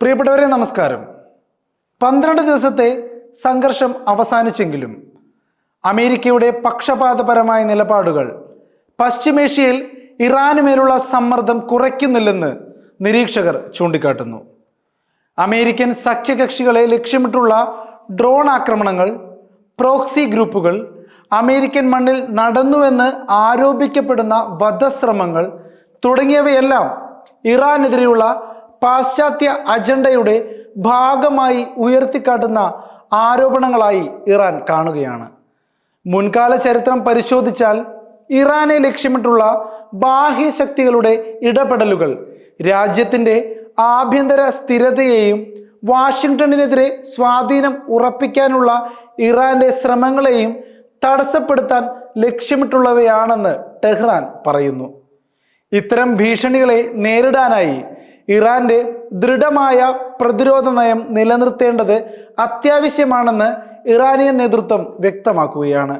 പ്രിയപ്പെട്ടവരെ നമസ്കാരം. പന്ത്രണ്ട് ദിവസത്തെ സംഘർഷം അവസാനിച്ചെങ്കിലും അമേരിക്കയുടെ പക്ഷപാതപരമായ നിലപാടുകൾ പശ്ചിമേഷ്യയിൽ ഇറാനുമേലുള്ള സമ്മർദ്ദം കുറയ്ക്കുന്നില്ലെന്ന് നിരീക്ഷകർ ചൂണ്ടിക്കാട്ടുന്നു. അമേരിക്കൻ സഖ്യകക്ഷികളെ ലക്ഷ്യമിട്ടുള്ള ഡ്രോൺ ആക്രമണങ്ങൾ പ്രോക്സി ഗ്രൂപ്പുകൾ അമേരിക്കൻ മണ്ണിൽ നടന്നുവെന്ന് ആരോപിക്കപ്പെടുന്ന വധശ്രമങ്ങൾ തുടങ്ങിയവയെല്ലാം ഇറാനെതിരെയുള്ള പാശ്ചാത്യ അജണ്ടയുടെ ഭാഗമായി ഉയർത്തിക്കാട്ടുന്ന ആരോപണങ്ങളായി ഇറാൻ കാണുകയാണ്. മുൻകാല ചരിത്രം പരിശോധിച്ചാൽ ഇറാനെ ലക്ഷ്യമിട്ടുള്ള ബാഹ്യശക്തികളുടെ ഇടപെടലുകൾ രാജ്യത്തിന്റെ ആഭ്യന്തര സ്ഥിരതയെയും വാഷിങ്ടണിനെതിരെ സ്വാധീനം ഉറപ്പിക്കാനുള്ള ഇറാന്റെ ശ്രമങ്ങളെയും തടസ്സപ്പെടുത്താൻ ലക്ഷ്യമിട്ടുള്ളവയാണെന്ന് ടെഹ്റാൻ പറയുന്നു. ഇത്തരം ഭീഷണികളെ നേരിടാനായി ഇറാന്റെ ദൃഢമായ പ്രതിരോധ നയം നിലനിർത്തേണ്ടത് അത്യാവശ്യമാണെന്ന് ഇറാനിയൻ നേതൃത്വം വ്യക്തമാക്കുകയാണ്.